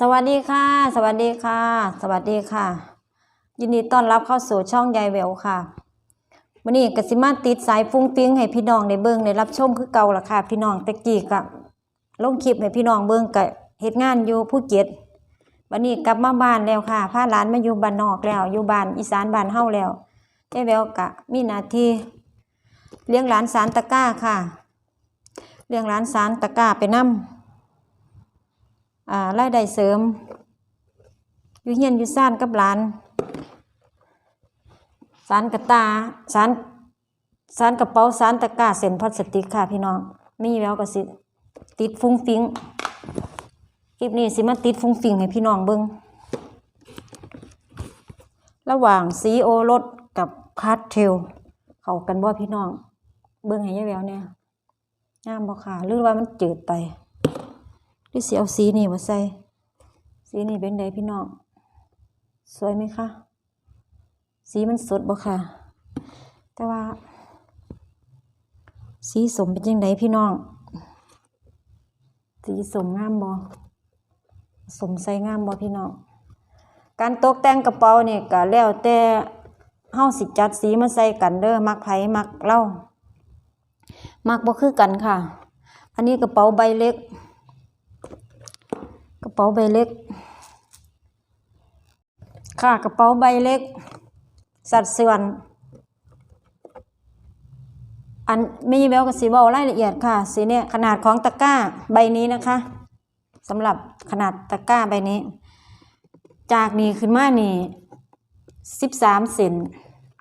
สวัสดีค่ะ สวัสดีค่ะ สวัสดีค่ะ ยินดีต้อนรับเข้าสู่ช่องยายแววค่ะวันนี้กสิมาติดสายฟุ้งฟิ้งให้พี่น้องได้เบิ่งได้รับชมคือเก่าละค่ะ พี่น้องตะกี้กะลงคลิปให้พี่น้องเบิ่งกะเฮ็ดงานอยู่ภูเก็ตวันนี้กลับมาบ้านแล้วค่ะพาหลานมาอยู่บ้านนอกแล้ว อยู่บ้านอีสานบ้านเฮาแล้วยายแววกะมีหน้าที่เลี้ยงหลานสารตะกร้าค่ะ เลี้ยงหลานสารตะกร้าไปนำ อ่ารายได้เสริม อยู่เฮียนอยู่ซ่านกับหลานสารกระตาสารสารกระเป๋าสารตะกร้าเส้นพลาสติกค่ะพี่น้องมีแล้วก็สิติดฟุ้งฟิ้งคลิปนี้สิมาติดฟุ้งฟิ้งให้พี่น้องเบิ่งระหว่างสีโอรสกับพาสเทล เข้ากันบ่พี่น้อง เบิ่งให้ยายแววเนี่ยงามบ่ค่ะหรือว่ามันจืดไป หรือสีเอาสีนี่มาใส่ สีนี่เป็นไดพี่น้อง สวยไหมคะ สีมันสดบ่ค่ะ แต่ว่า สีสมเป็นยังไงพี่น้อง สีสมงามบ่สมใส่งามบ่พี่น้อง การตกแต่งกระเป๋าเนี่ยก็แล้วแต่เฮาสิจัดสีมาใส่กันเด้อมักไผมักเล่ามักบ่คือกันค่ะ อันนี้กระเป๋าใบเล็ก เป๋าใบเล็ก ค่ะกระเป๋าใบเล็ก สัดส่วน อันไม่ยีแววกับสีบอลรายละเอียดค่ะ สีเนี่ยขนาดของตะกร้าใบนี้นะคะสำหรับขนาดตะกร้าใบนี้ จากนี้ขึ้นมานี่สิบสามเซน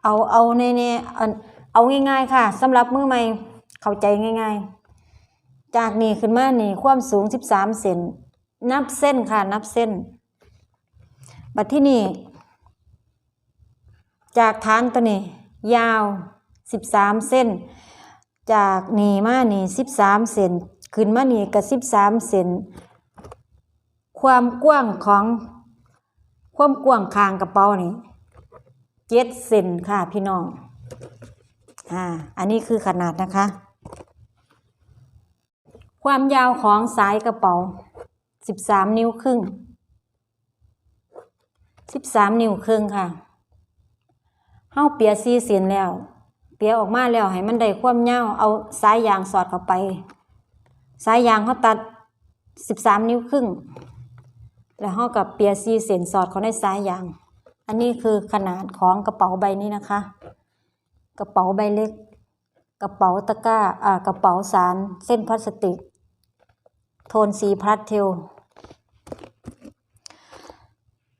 เอาเอาในเนี่ยเอาเอาง่าย ๆ ค่ะสำหรับมือใหม่เข้าใจง่าย ๆ จากนี้ขึ้นมานี่ความสูงสิบสามเซน นับเส้นค่ะ นับเส้น บัดที่นี่ จากฐานตัวนี้ ยาวสิบสามเส้น จากนี่มานี่สิบสามเซนขึ้นมานี่ก็สิบสามเซนความกว้างของความกว้างคางกระเป๋านี่เจ็ดเซนค่ะพี่น้องอ่าอันนี้คือขนาดนะคะ ความยาวของสายกระเป๋า สิบสามนิ้วครึ่งสิบสามนิ้วครึ่งค่ะเฮาเปียซีเสียนแล้ว เปียออกมาแล้วให้มันได้ความยาเอาสายยางสอดเข้าไป สายยางเขาตัดสิบสามนิ้วครึ่ง แล้วเฮากับเปียซีเสียนสอดเขาในสายยาง อันนี้คือขนาดของกระเป๋าใบนี้นะคะ กระเป๋าใบเล็ก กระเป๋าตะกร้าอ่ากระเป๋าสาร เส้นพลาสติก โทนสีพลัดเทล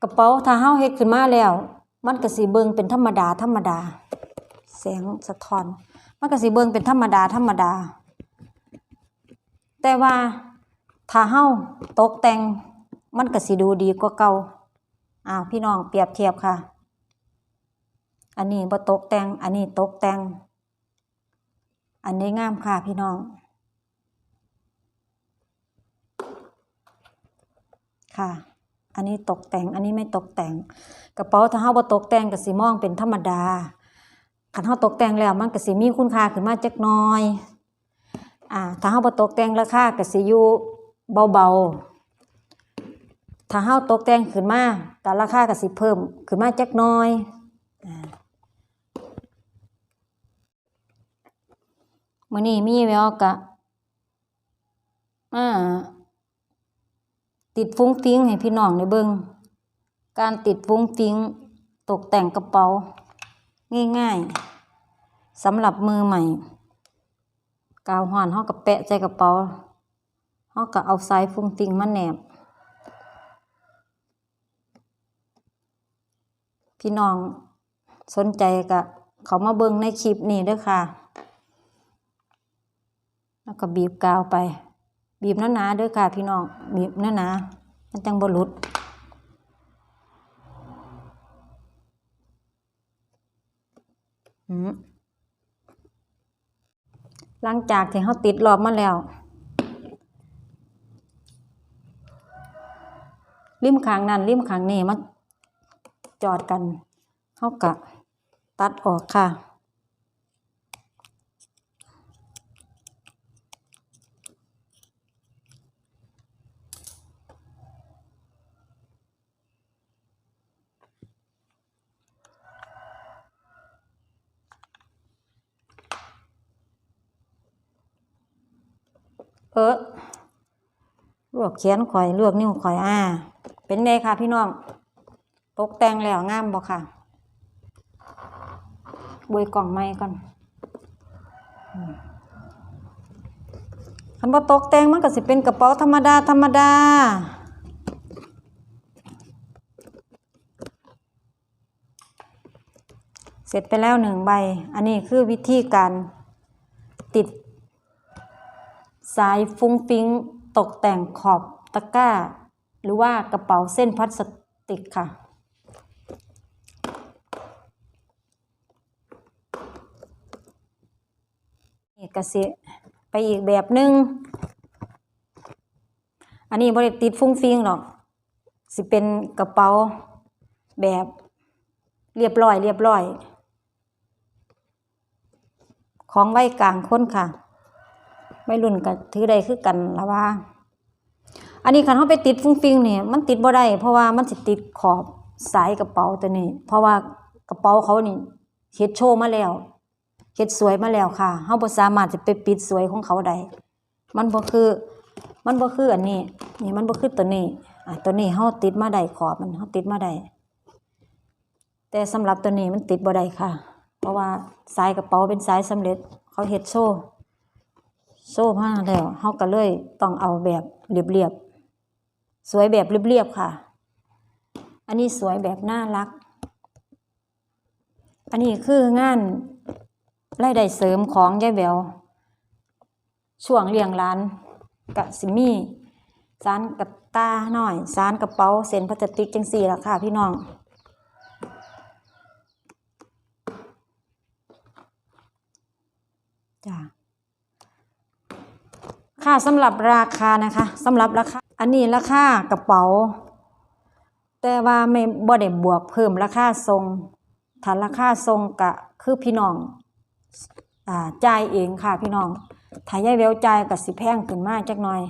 กระเป๋าถ้าเฮาเฮ็ดขึ้นมาแล้ว มันก็สิเบิ่งเป็นธรรมดาธรรมดาแสงสะท้อน มันก็สิเบิ่งเป็นธรรมดาธรรมดา แต่ว่าถ้าเฮาตกแต่งมันก็สิดูดีกว่าเก่าอ้าวพี่น้องเปรียบเทียบค่ะ อันนี้บ่ตกแต่ง อันนี้ตกแต่ง อันนี้งามค่ะพี่น้องค่ะ อันนี้ตกแต่ง อันนี้ไม่ตกแต่ง กระเป๋าถ้าเฮาบ่ตกแต่งก็สิมองเป็นธรรมดาคันเฮาตกแต่งแล้วมันก็สิมีคุณค่าขึ้นมาจักหน่อย อ่า ถ้าเฮาบ่ตกแต่งราคาก็สิอยู่เบาๆ ถ้าเฮาตกแต่งขึ้นมาก็ราคาก็สิเพิ่มขึ้นมาจักหน่อยอ่ามื้อนี้มีแววกะอ่า ติดฟุ้งฟิ้งให้พี่น้องได้เบิ่งการติดฟุ้งฟิ้งตกแต่งกระเป๋า ง่ายๆสำหรับมือใหม่ กาวห่อนเฮาก็แปะใส่กระเป๋าเฮาก็เอาสายฟุ้งฟิ้งมาแนบ พี่น้องสนใจก็เขามาเบิ่งในคลิปนี้ด้อค่ะ แล้วก็บีบกาวไป บีบหนาๆด้อค่ะพี่น้องบีบหนาๆมันจังบ่หลุดหลังจากที่เขาติดรอบมาแล้ว ริมขางนั้นริมขางนี้มาจอดกันเขากะตัดออกค่ะ เออลวกแขนข่อยลวกนิ้วข่อยอ่า เป็นไงค่ะพี่น้องตกแต่งแล้วงามบ่ค่ะบุยกล่องไม้ก่อนคันบ่ตกแต่งมันก็สิเป็นกระเป๋าธรรมดาธรรมดาเสร็จไปแล้วหนึ่งใบ อันนี้คือวิธีการติด สายฟุ้งฟิ้งตกแต่งขอบตะกร้า หรือว่ากระเป๋าเส้นพลาสติกค่ะ นี่ก็สิไปอีกแบบหนึง่งอันนี้บริติดฟุ้งฟิ้งหรอก สิเป็นกระเป๋าแบบเรียบร้อยเรียบร้อย ของไว้กลางคนค่ะ ไม่รุ่นกับถือใดคือกันละว่า อันนี้คันเขาไปติดฟุ้งฟิงเนี่ยมันติดบ่ได้เพราะว่ามันสิติดขอบสายกระเป๋าตัวนี้ เพราะว่ากระเป๋าเขานี่เฮ็ดโชว์มาแล้วเฮ็ดสวยมาแล้วค่ะเฮาบ่สามารถจะไปปิดสวยของเขาได้มันบ่คือ มันบ่คืออันนี้ นี่มันบ่คือตัวนี้อะตัวนี้เฮาติดมาได้ขอบมันเฮาติดมาได้แต่สำหรับตัวนี้มันติดบ่ได้ค่ะ เพราะว่าสายกระเป๋าเป็นสายสำเร็จเขาเฮ็ดโชว์ โซ่ผ้าแล้วเฮาก็เลยต้องเอาแบบเรียบๆสวยแบบเรียบๆค่ะ อันนี้สวยแบบน่ารัก อันนี้คืองานรายได้เสริมของยายแววช่วงเลี้ยงร้านกะสิมี่สารกับตาหน่อยสารกระเป๋าเส้นพลาสติกจังสี่ละค่ะพี่น้องจ้า ค่ะสำหรับราคานะคะสำหรับราคาอันนี้ราคากระเป๋า แต่ว่าไม่บ่ได้บวกเพิ่มราคาทรงถ้าราคาทรงกะคือพี่น้องอ่าจ่ายเองค่ะพี่น้องถ้ายายแววจ่ายก็สิแพงขึ้นมากจักหน่อย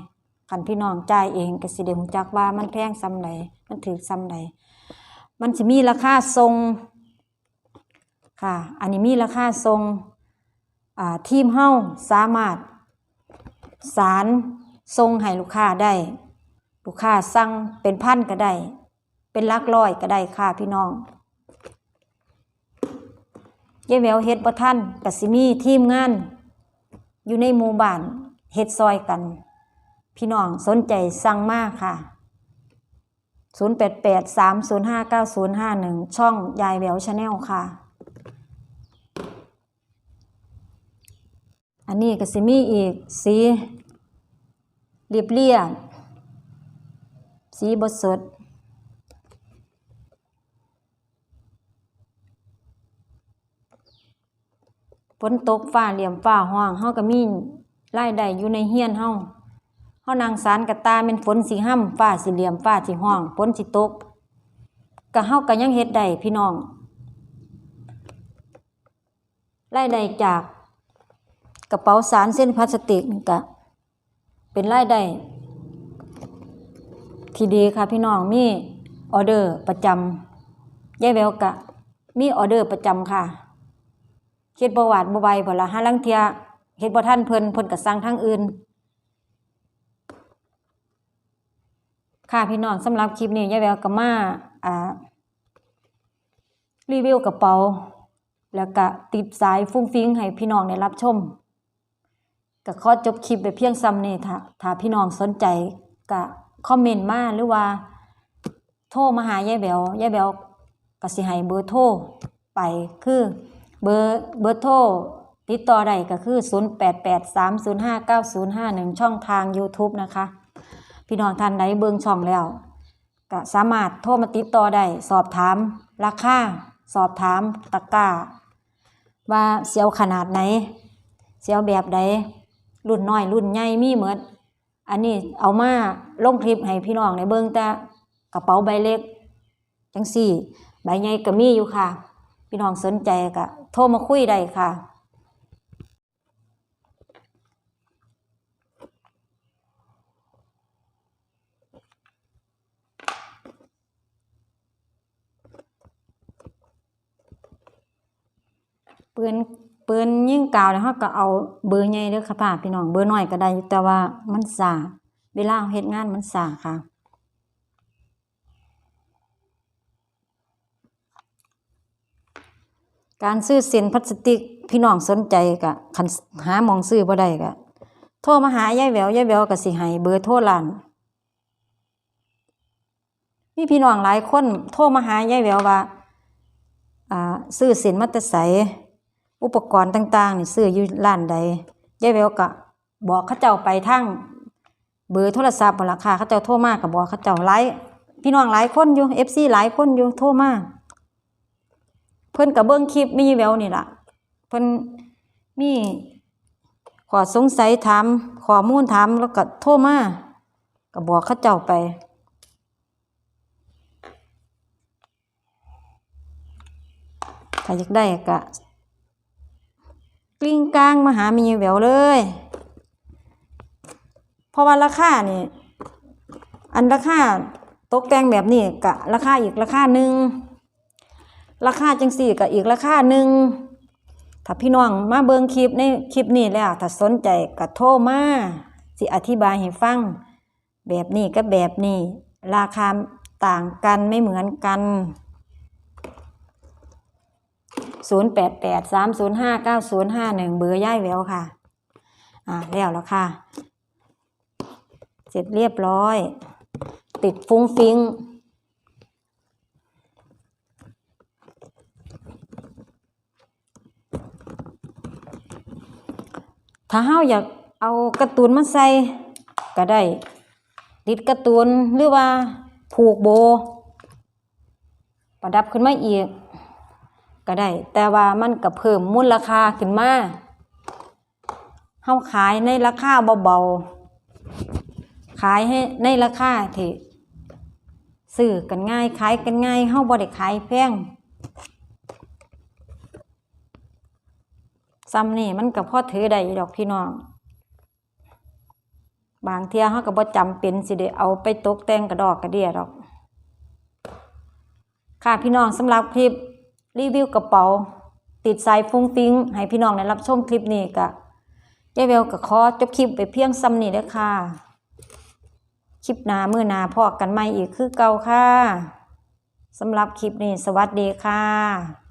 คันพี่น้องจ่ายเองก็สิได้รู้จักว่ามันแพงซ้ำใดมันถูกซำใดมันสิมีราคาทรงค่ะ อันนี้มีราคาทรงอ่าทีมเฮาสามารถ สารส่งให้ลูกค้าได้ ลูกค้าสั่งเป็นพันก็ได้ เป็นลักร้อยก็ได้ค่ะพี่น้องยายแววเฮ็ดบ่ทันก็สิมีทีมงาน อยู่ในหมู่บ้านเฮ็ดซอยกัน พี่น้องสนใจสั่งมากค่ะ 0883059051 ช่องยายแววชาแนลค่ะ อันนี้ก็สิมีอีกสีเรียบเรียบสีบดสด ฝนตกฟ้าเหลี่ยมฟ้าห้องเฮาก็มีรายได้อยู่ในเฮียนเฮาเฮานางสารกระตาเป็นฝนสิห้ำฟ้าสิเหลี่ยมฟ้าสิห้องฝนสิตกก็เฮาก็ยังเฮ็ดได้พี่น้องรายได้จาก กระเป๋าสารเส้นพลาสติกก็เป็นรายได้ที่ดีค่ะพี่น้องมีออเดอร์ประจำยายแววกะ มีออเดอร์ประจำค่ะเฮ็ดบ่หวาดบ่ไหวบ่ละหาลังเทียเฮ็ดบ่ทันเพิ่นเพิ่นก็สั่งทางอื่น ค่ะพี่น้องสำหรับคลิปนี้ยายแววก็มาอ่ารีวิวกระเป๋า แล้วก็ติดสายฟุ้งฟิ้งให้พี่น้องได้รับชม ก็ขอจบคลิปไปเพียงซ้ำนี่ถ้าถ้าพี่น้องสนใจก็คอมเมนต์มาหรือว่า โทรมาหายายแบวยายแบวก็สิให้เบอร์โทรไปคือเบอร์เบอร์โทรติดต่อได้ก็คือ 0883059051 ช่องทาง YouTube นะคะ พี่น้องท่านใดเบิ่งช่องแล้วก็สามารถโทรมาติดต่อได้สอบถามราคาสอบถามตะกร้า ว่าเสียวขนาดไหน เสียวแบบใด รุ่นน้อยรุ่นใหญ่มีเหมือนอันนี้เอามาลงคลิปให้พี่น้องในเบิ่งแต่กระเป๋าใบเล็กจังสี่ ใบใหญ่ก็มีอยู่ค่ะ พี่น้องสนใจก็โทรมาคุยได้ค่ะปืน ปืนยิงกาวแล้วเฮาก็เอาเบอร์ใหญ่เด้อค่ะพ่าพี่น้องเบอร์น้อยก็ได้แต่ว่ามันซ่าเวลาเฮ็ดงานมันซ่าค่ะการซื้อเส้นพลาสติกพี่น้องสนใจก็คันหามองซื้อบ่ได้ก็โทรมาหายายแววยายแววก็สิให้เบอร์โทรร้านมีพี่น้องหลายคนโทรมาหายายแววว่าอ่าซื้อสินมาแต่ไส อุปกรณ์ต่างๆนี่ซื้ออยู่ร้านใดยายแววก็บอกเขาเจ้าไปทางเบอร์โทรศัพท์บ่ล่ะค่ะเขาเจ้าโทรมาก็บอกเขาเจ้าหลายพี่น้องหลายคนอยู่ FC หลายคนอยู่โทรมากเพิ่นก็เบิ่งคลิปมีแววนี่ล่ะเพิ่นมีขอสงสัยถามขอมูลถามแล้วก็โทรมาก็บอกเขาเจ้าไปถ้าอยากได้ก็ กลิ้งกลางมาหามีแววเลย เพราะว่าราคานี่อันราคาตกแต่งแบบนี้กะราคาอีกราคาหนึ่งราคาจังสี่กะอีกราคาหนึ่งถ้าพี่น้องมาเบิ่งคลิปในคลิปนี้แล้วถ้าสนใจก็โทรมาสิอธิบายให้ฟัง แบบนี้กับแบบนี้ ราคาต่างกันไม่เหมือนกัน ศูนย์แปดแปดสามศูนย์ห้าเก้าศูนย์ห้าหนึ่งเบอร์ย่ายแววค่ะ อ่าแล้วแล้วค่ะ เสร็จเรียบร้อย ติดฟุ้งฟิ้งถ้าเฮาอยากเอากร์ตูนมาใส่ก็ได้ติดกร์ตูนหรือว่าผูกโบ ประดับขึ้นมาอีก ก็ได้ แต่ว่ามันก็เพิ่มมูลค่าขึ้นมาเฮาขายในราคาเบาๆ ขายให้ในราคาที่ซื้อกันง่าย ขายกันง่ายเฮาบ่ได้ขายแพงซ้ำนี่มันก็พอถือได้ดอกพี่น้องบางเที่ยเฮาก็บ่จำเป็นสิได้เอาไปตกแต่งกระดอกกระเดียดอก ค่ะพี่น้องสำหรับคลิป รีวิวกระเป๋า ติดสายฟุ้งฟิ้ง ให้พี่น้องได้รับชมคลิปนี้กะยายเวลกับคอจบคลิปไปเพียงซ้ำนี่เด้อค่ะ คลิปหนาเมื่อนาพอกันใหม่อีกคือเก่าค่ะสำหรับคลิปนี้สวัสดีค่ะ